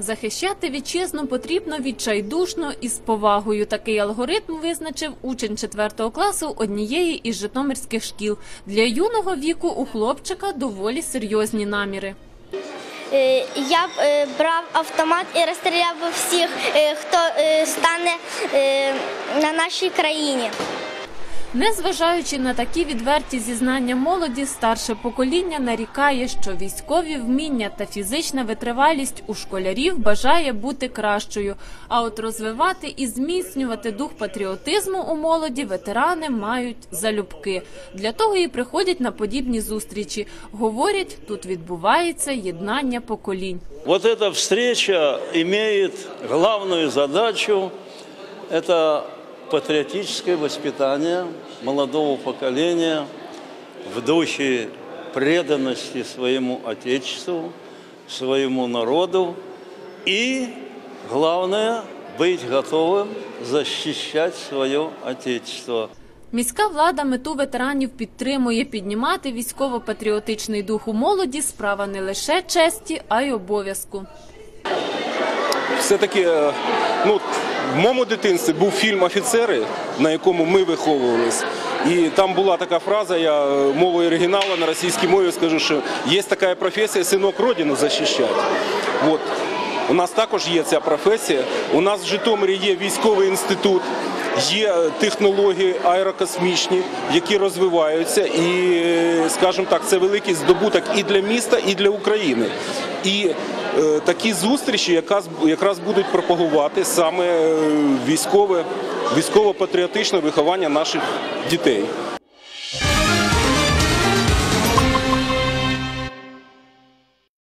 Захищати вітчизну потрібно відчайдушно і з повагою. Такий алгоритм визначив учень 4 класу однієї із житомирських шкіл. Для юного віку у хлопчика доволі серйозні наміри. Е, Я б е, брав автомат і розстріляв би всіх, е, хто стане на нашій країні. Незважаючи на такі відверті зізнання молоді, старше покоління нарікає, що військові вміння та фізична витривалість у школярів бажає бути кращою. А от розвивати і зміцнювати дух патріотизму у молоді ветерани мають залюбки. Для того і приходять на подібні зустрічі. Говорять, тут відбувається єднання поколінь. Вот эта встреча имеет главную задачу – патриотическое воспитание молодого поколения в духе преданности своему Отечеству, своему народу и, главное, быть готовым защищать свое Отечество. Міська влада мету ветеранів підтримує піднімати військово-патріотичний дух у молоді. Справа не лише честі, а й обов'язку. все-таки е, ну, в моєму дитинстві був фільм Офіцери, на якому ми виховувались. І там була така фраза, я мовою оригіналу на російській мові скажу, що є така професія синок родину захищати. От. У нас також є ця професія. У нас в Житомирі є військовий інститут, є технології аерокосмічні, які розвиваються. І, скажімо так, це великий здобуток і для міста, і для України. І е, такі зустрічі якраз, будуть пропагувати саме е, військове, військово-патріотичне виховання наших дітей.